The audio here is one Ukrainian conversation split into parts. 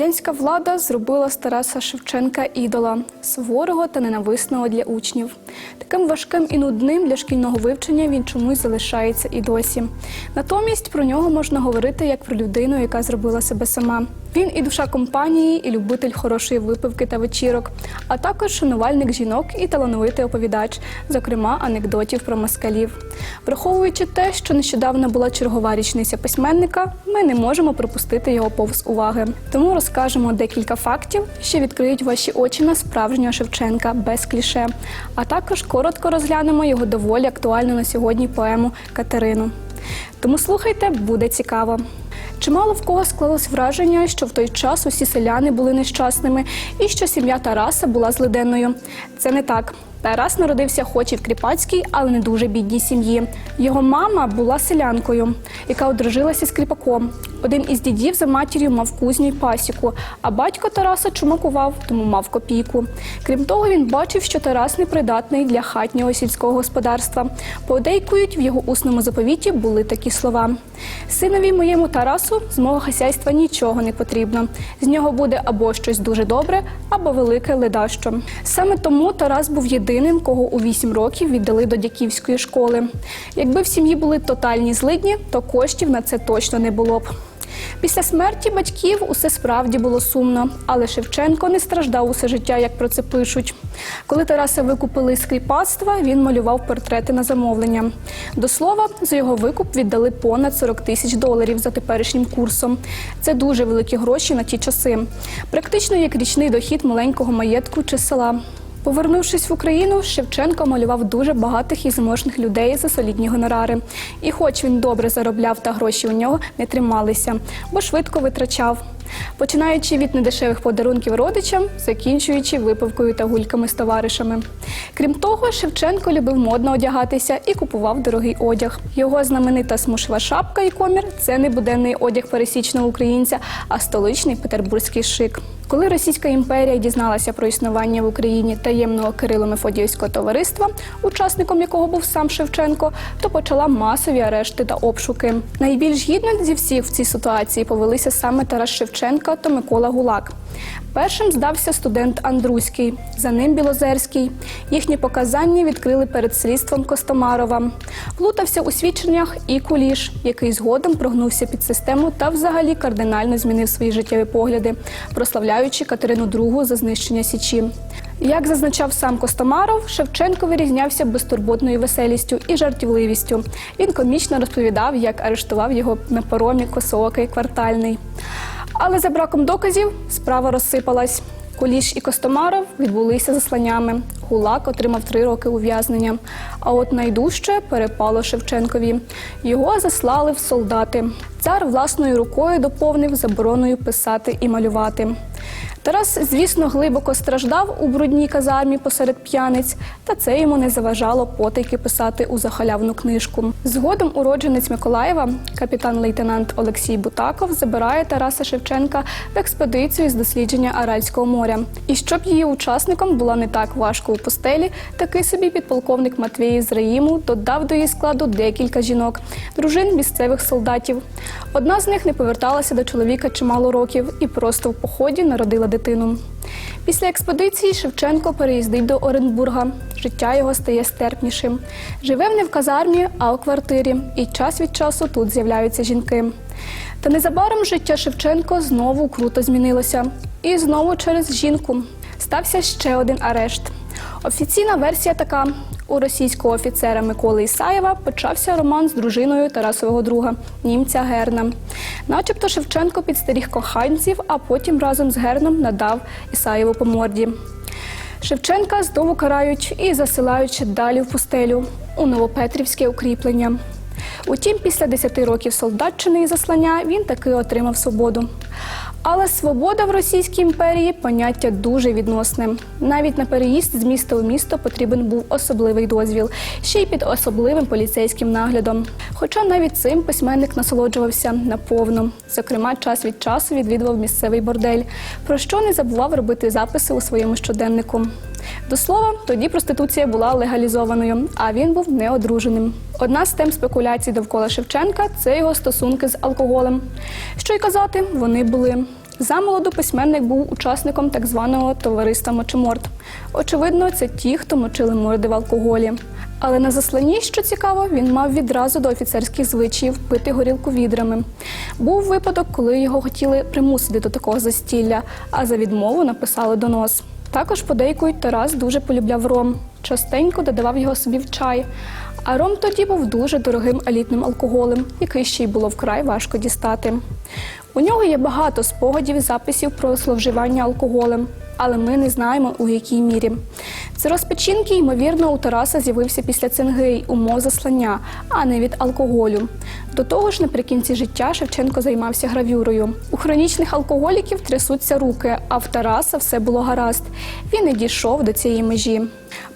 Радянська влада зробила з Тараса Шевченка ідола суворого та ненависного для учнів. Таким важким і нудним для шкільного вивчення він чомусь залишається і досі. Натомість про нього можна говорити як про людину, яка зробила себе сама. Він і душа компанії, і любитель хорошої випивки та вечірок, а також шанувальник жінок і талановитий оповідач, зокрема анекдотів про москалів. Враховуючи те, що нещодавно була чергова річниця письменника, ми не можемо пропустити його повз уваги. Тому розкажемо декілька фактів, що відкриють ваші очі на справжнього Шевченка без кліше. А також коротко розглянемо його доволі актуальну на сьогодні поему Катерину. Тому слухайте, буде цікаво. Чимало в кого склалось враження, що в той час усі селяни були нещасними і що сім'я Тараса була злиденною. Це не так. Тарас народився хоч і в кріпацькій, але не дуже бідній сім'ї. Його мама була селянкою, яка одружилася з кріпаком. Один із дідів за матір'ю мав кузню й пасіку, а батько Тараса чумакував, тому мав копійку. Крім того, він бачив, що Тарас непридатний для хатнього сільського господарства. Подейкують, в його усному заповіті були такі слова: Синові моєму Тарасу з мого хазяйства нічого не потрібно. З нього буде або щось дуже добре, або велике ледащо. Саме тому Тарас був єдиним, кого у вісім років віддали до дяківської школи. Якби в сім'ї були тотальні злидні, то коштів на це точно не було б. Після смерті батьків усе справді було сумно, але Шевченко не страждав усе життя, як про це пишуть. Коли Тараса викупили з кріпацтва, він малював портрети на замовлення. До слова, за його викуп віддали понад 40 тисяч доларів за теперішнім курсом. Це дуже великі гроші на ті часи. Практично як річний дохід маленького маєтку чи села. Повернувшись в Україну, Шевченко малював дуже багатих і заможних людей за солідні гонорари. І хоч він добре заробляв та гроші у нього не трималися, бо швидко витрачав. Починаючи від недешевих подарунків родичам, закінчуючи випивкою та гульками з товаришами. Крім того, Шевченко любив модно одягатися і купував дорогий одяг. Його знаменита смушева шапка і комір це не буденний одяг пересічного українця, а столичний петербурзький шик. Коли Російська імперія дізналася про існування в Україні таємного Кирило-Мефодіївського товариства, учасником якого був сам Шевченко, то почала масові арешти та обшуки. Найбільш гідно зі всіх в цій ситуації повелися саме Тарас Шевченка та Микола Гулак. Першим здався студент Андруський, за ним Білозерський. Їхні показання відкрили перед слідством Костомарова. Плутався у свідченнях і Куліш, який згодом прогнувся під систему та взагалі кардинально змінив свої життєві погляди, прославляючи Катерину II за знищення Січі. Як зазначав сам Костомаров, Шевченко вирізнявся безтурботною веселістю і жартівливістю. Він комічно розповідав, як арештував його на поромі косоокий квартальний. Але за браком доказів справа розсипалась. Куліш і Костомаров відбулися засланнями. Гулак отримав три роки ув'язнення. А от найдужче перепало Шевченкові. Його заслали в солдати. Цар власною рукою доповнив забороною писати і малювати. Тарас, звісно, глибоко страждав у брудній казармі посеред п'яниць, та це йому не заважало потайки писати у захалявну книжку. Згодом уродженець Миколаєва, капітан-лейтенант Олексій Бутаков, забирає Тараса Шевченка в експедицію з дослідження Аральського моря. І щоб її учасникам було не так важко у постелі, такий собі підполковник Матвій з Раїму додав до її складу декілька жінок, дружин місцевих солдатів. Одна з них не поверталася до чоловіка чимало років і просто в поході народила дитину. Після експедиції Шевченко переїздить до Оренбурга. Життя його стає стерпнішим. Живе не в казармі, а у квартирі, і час від часу тут з'являються жінки. Та незабаром життя Шевченко знову круто змінилося. І знову через жінку стався ще один арешт. Офіційна версія така: у російського офіцера Миколи Ісаєва почався роман з дружиною Тарасового друга, німця Герна. Начебто Шевченко підстеріг коханців, а потім разом з Герном надав Ісаєву по морді. Шевченка знову карають і засилають далі в пустелю у Новопетрівське укріплення. Утім, після 10 років солдатчини і заслання він таки отримав свободу. Але свобода в Російській імперії поняття дуже відносне. Навіть на переїзд з міста у місто потрібен був особливий дозвіл, ще й під особливим поліцейським наглядом. Хоча навіть цим письменник насолоджувався наповну. Зокрема, час від часу відвідував місцевий бордель, про що не забував робити записи у своєму щоденнику. До слова, тоді проституція була легалізованою, а він був неодруженим. Одна з тем спекуляцій довкола Шевченка це його стосунки з алкоголем. Що й казати, вони були. Замолоду письменник був учасником так званого товариства Мочеморд. Очевидно, це ті, хто мочили морди в алкоголі. Але на засланні, що цікаво, він мав відразу до офіцерських звичаїв пити горілку відрами. Був випадок, коли його хотіли примусити до такого застілля, а за відмову написали донос. Також подейкують, Тарас дуже полюбляв ром, частенько додавав його собі в чай. А ром тоді був дуже дорогим елітним алкоголем, який ще й було вкрай важко дістати. У нього є багато спогадів і записів про зловживання алкоголем, але ми не знаємо у якій мірі. Цироз печінки, ймовірно, у Тараса з'явився після цинги й умов заслання, а не від алкоголю. До того ж, наприкінці життя Шевченко займався гравюрою. У хронічних алкоголіків трясуться руки, а в Тараса все було гаразд. Він і дійшов до цієї межі.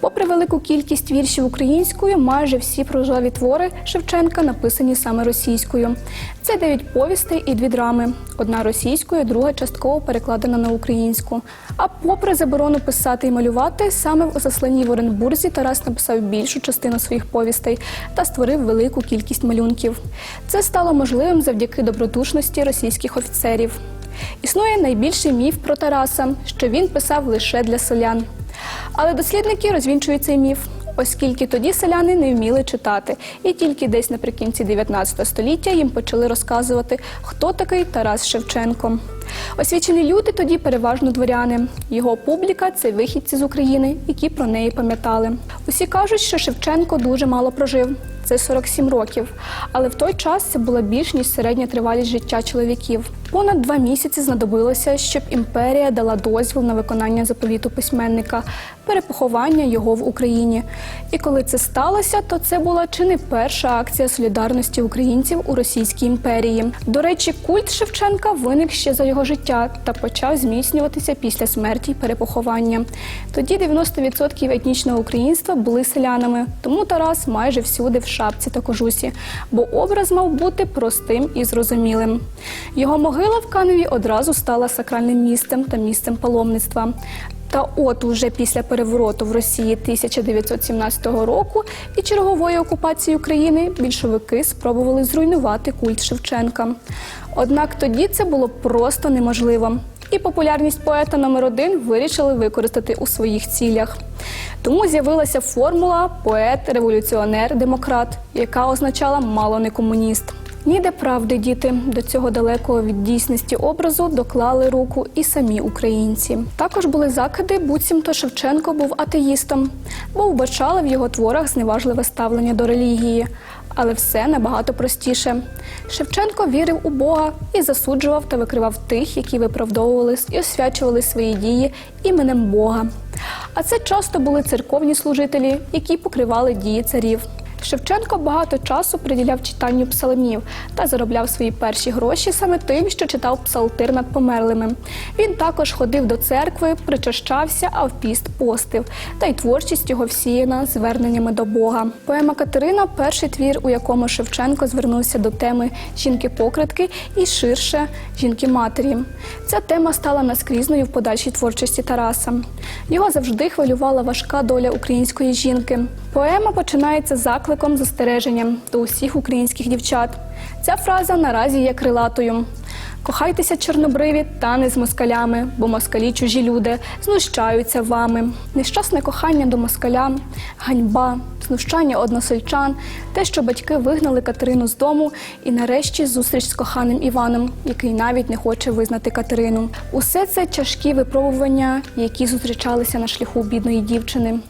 Попри велику кількість віршів українською, майже всі проживі твори Шевченка написані саме російською. Це дев'ять повістей і дві драми. Одна російською, друга частково перекладена на українську. А попри заборону писати і малювати, саме в засланні в Оренбурзі Тарас написав більшу частину своїх повістей та створив велику кількість малюнків. Це стало можливим завдяки добродушності російських офіцерів. Існує найбільший міф про Тараса, що він писав лише для селян. Але дослідники розвінчують цей міф, оскільки тоді селяни не вміли читати, і тільки десь наприкінці 19 століття їм почали розказувати, хто такий Тарас Шевченко. Освічені люди тоді переважно дворяни. Його публіка це вихідці з України, які про неї пам'ятали. Усі кажуть, що Шевченко дуже мало прожив. Це 47 років. Але в той час це була більш ніж середня тривалість життя чоловіків. Понад два місяці знадобилося, щоб імперія дала дозвіл на виконання заповіту письменника, перепоховання його в Україні. І коли це сталося, то це була чи не перша акція солідарності українців у Російській імперії. До речі, культ Шевченка виник ще за його життя та почав зміцнюватися після смерті й перепоховання. Тоді 90% етнічного українства були селянами, тому Тарас майже всюди в шапці та кожусі, бо образ мав бути простим і зрозумілим. Його могила в Каневі одразу стала сакральним місцем та місцем паломництва. Та от уже після перевороту в Росії 1917 року і чергової окупації України більшовики спробували зруйнувати культ Шевченка. Однак тоді це було просто неможливо. І популярність поета номер один вирішили використати у своїх цілях. Тому з'явилася формула поет, революціонер, демократ, яка означала мало не комуніст. Ніде правди діти до цього далекого від дійсності образу доклали руку і самі українці. Також були закиди, буцімто Шевченко був атеїстом, бо вбачали в його творах зневажливе ставлення до релігії. Але все набагато простіше. Шевченко вірив у Бога і засуджував та викривав тих, які виправдовували і освячували свої дії іменем Бога. А це часто були церковні служителі, які покривали дії царів. Шевченко багато часу приділяв читанню псалмів та заробляв свої перші гроші саме тим, що читав псалтир над померлими. Він також ходив до церкви, причащався, а в піст постив. Та й творчість його всіяна зверненнями до Бога. Поема Катерина перший твір, у якому Шевченко звернувся до теми жінки-покритки і ширше жінки-матері. Ця тема стала наскрізною в подальшій творчості Тараса. Його завжди хвилювала важка доля української жінки. Поема починається закликом застереженням до усіх українських дівчат. Ця фраза наразі є крилатою. Кохайтеся чорнобриві та не з москалями, бо москалі чужі люди знущаються вами. Нещасне кохання до москаля, ганьба, знущання односельчан, те, що батьки вигнали Катерину з дому, і нарешті зустріч з коханим Іваном, який навіть не хоче визнати Катерину. Усе це тяжкі випробування, які зустрічалися на шляху бідної дівчини.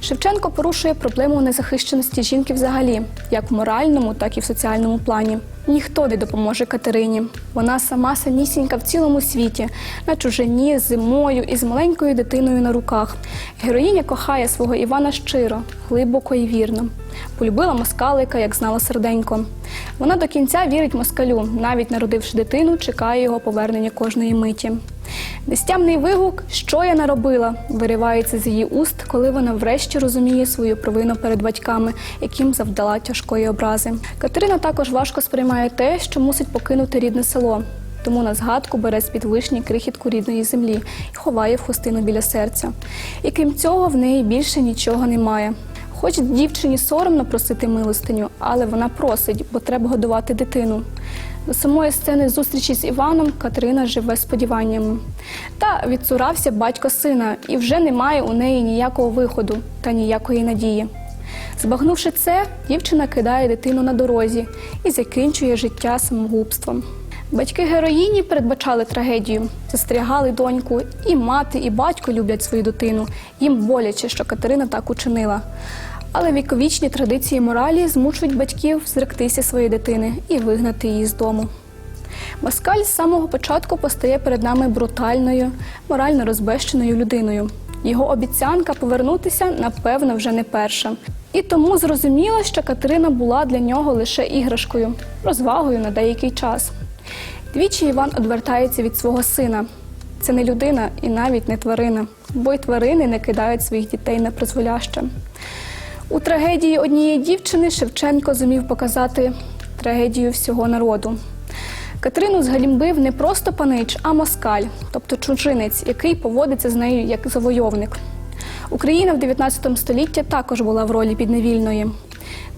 Шевченко порушує проблему незахищеності жінки взагалі, як в моральному, так і в соціальному плані. Ніхто не допоможе Катерині. Вона сама самісінька в цілому світі, на чужині, зимою і з маленькою дитиною на руках. Героїня кохає свого Івана щиро, глибоко і вірно. Полюбила москалика, як знала серденько. Вона до кінця вірить москалю, навіть народивши дитину, чекає його повернення кожної миті. Нестямний вигук, що я наробила, виривається з її уст, коли вона врешті розуміє свою провину перед батьками, яким завдала тяжкої образи. Катерина також важко сприймає те, що мусить покинути рідне село. Тому на згадку бере з під вишні крихітку рідної землі і ховає в хустину біля серця. І крім цього, в неї більше нічого немає. Хоч дівчині соромно просити милостиню, але вона просить, бо треба годувати дитину. До самої сцени зустрічі з Іваном Катерина живе сподіваннями. Та відцурався батько сина, і вже немає у неї ніякого виходу та ніякої надії. Збагнувши це, дівчина кидає дитину на дорозі і закінчує життя самогубством. Батьки героїні передбачали трагедію, застерігали доньку, і мати, і батько люблять свою дитину. Їм боляче, що Катерина так учинила. Але віковічні традиції моралі змушують батьків зректися своєї дитини і вигнати її з дому. Москаль з самого початку постає перед нами брутальною, морально розбещеною людиною. Його обіцянка повернутися, напевно, вже не перша. І тому зрозуміло, що Катерина була для нього лише іграшкою, розвагою на деякий час. Двічі Іван одвертається від свого сина. Це не людина і навіть не тварина, бо й тварини не кидають своїх дітей на призволяще. У трагедії однієї дівчини Шевченко зумів показати трагедію всього народу. Катерину згалімбив не просто панич, а москаль, тобто чужинець, який поводиться з нею як завойовник. Україна в 19 столітті також була в ролі підневільної.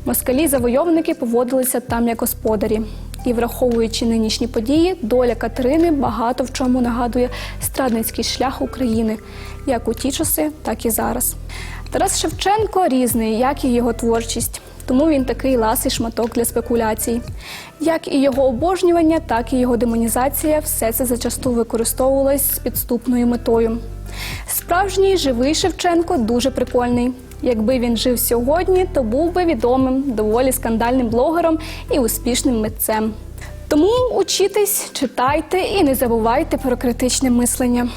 Москалі-завойовники поводилися там як господарі. І, враховуючи нинішні події, доля Катерини багато в чому нагадує страдницький шлях України, як у ті часи, так і зараз. Тарас Шевченко різний, як і його творчість, тому він такий ласий шматок для спекуляцій. Як і його обожнювання, так і його демонізація все це зачасту використовувалось з підступною метою. Справжній живий Шевченко дуже прикольний. Якби він жив сьогодні, то був би відомим, доволі скандальним блогером і успішним митцем. Тому учітесь, читайте і не забувайте про критичне мислення.